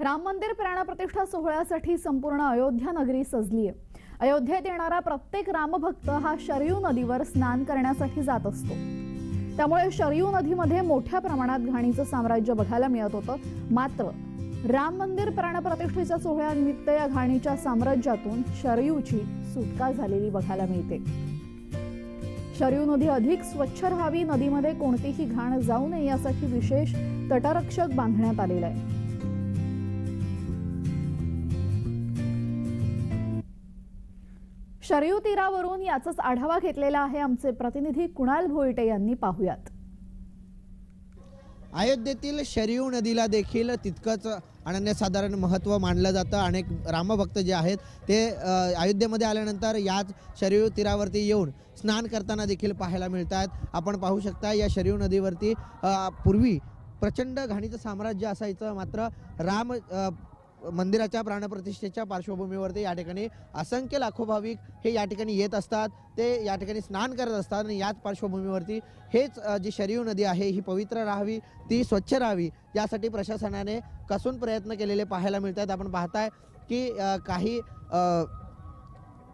राम मंदिर प्राणप्रतिष्ठा सोहळ्यासाठी संपूर्ण अयोध्या नगरी सजली आहे. अयोध्येत येणारा प्रत्येक रामभक्त हा शरयू नदीवर स्नान करण्यासाठी जात असतो. त्यामुळे शरयू नदीमध्ये मोठ्या प्रमाणात घाणीचं साम्राज्य बघायला मिळत होतं. मात्र राम मंदिर प्राणप्रतिष्ठेच्या सोहळ्यानिमित्त या घाणीच्या साम्राज्यातून शरयूची सुटका झालेली बघायला मिळते. शरयू नदी अधिक स्वच्छ राहावी नदीमध्ये कोणतीही घाण जाऊ नये यासाठी विशेष तटरक्षक बांधण्यात आलेलं आहे. शरयू तीरावरून याचाच आढावा घेतलेला आहे आमचे प्रतिनिधी कुणाल भोईटे यांनी पाहुयात. अयोध्येतील शरयू नदीला देखील तितकंच अनन्यसाधारण महत्त्व मानलं जातं. अनेक रामभक्त जे आहेत ते अयोध्येमध्ये आल्यानंतर याच शरयू तीरावरती येऊन स्नान करताना देखील पाहायला मिळतात. आपण पाहू शकता या शरयू नदीवरती पूर्वी प्रचंड घाणीचं साम्राज्य असायचं. मात्र राम मंदिराच्या प्राणप्रतिष्ठेच्या पार्श्वभूमीवरती या ठिकाणी असंख्य लाखो भाविक हे या ठिकाणी येत असतात. ते या ठिकाणी स्नान करत असतात आणि याच पार्श्वभूमीवरती हेच जी शरीव नदी आहे ही पवित्र राहावी ती स्वच्छ राहावी यासाठी प्रशासनाने कसून प्रयत्न केलेले पाहायला मिळतात. आपण पाहताय की काही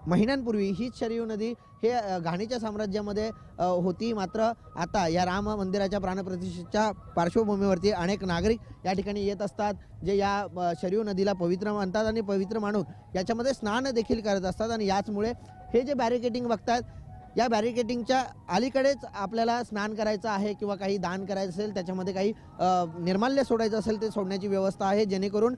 महिन्यांपूर्वी हीच शरयू नदी हे घाणीच्या साम्राज्यामध्ये होती. मात्र आता या राम मंदिराच्या प्राणप्रतिष्ठेच्या पार्श्वभूमीवरती अनेक नागरिक या ठिकाणी येत असतात जे या शरयू नदीला पवित्र मानतात आणि पवित्र मानून याच्यामध्ये स्नान देखील करत असतात. आणि याचमुळे हे जे बॅरिकेटिंग बघतात या बॅरिकेटिंगच्या अलीकडेच आपल्याला स्नान करायचं आहे किंवा काही दान करायचं असेल त्याच्यामध्ये काही निर्माल्य सोडायचं असेल ते सोडण्याची व्यवस्था आहे. जेणेकरून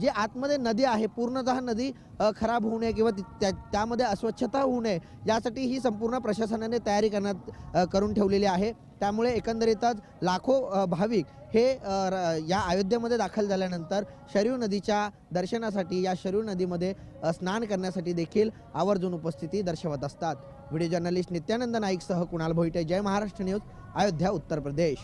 जे आतमध्ये नदी आहे पूर्णतः नदी खराब होऊ नये किंवा त्या त्यामध्ये अस्वच्छता होऊ नये यासाठी ही संपूर्ण प्रशासनाने तयारी करण्यात करून ठेवलेली आहे. त्यामुळे एकंदरीतच लाखो भाविक हे र- या अयोध्येमध्ये दाखल झाल्यानंतर शरीव नदीच्या दर्शनासाठी या शरीव नदीमध्ये स्नान करण्यासाठी देखील आवर्जून उपस्थिती दर्शवत असतात. व्हिडिओ जर्नलिस्ट नित्यानंद नाईकसह कुणाल भोईटे जय महाराष्ट्र न्यूज अयोध्या उत्तर प्रदेश.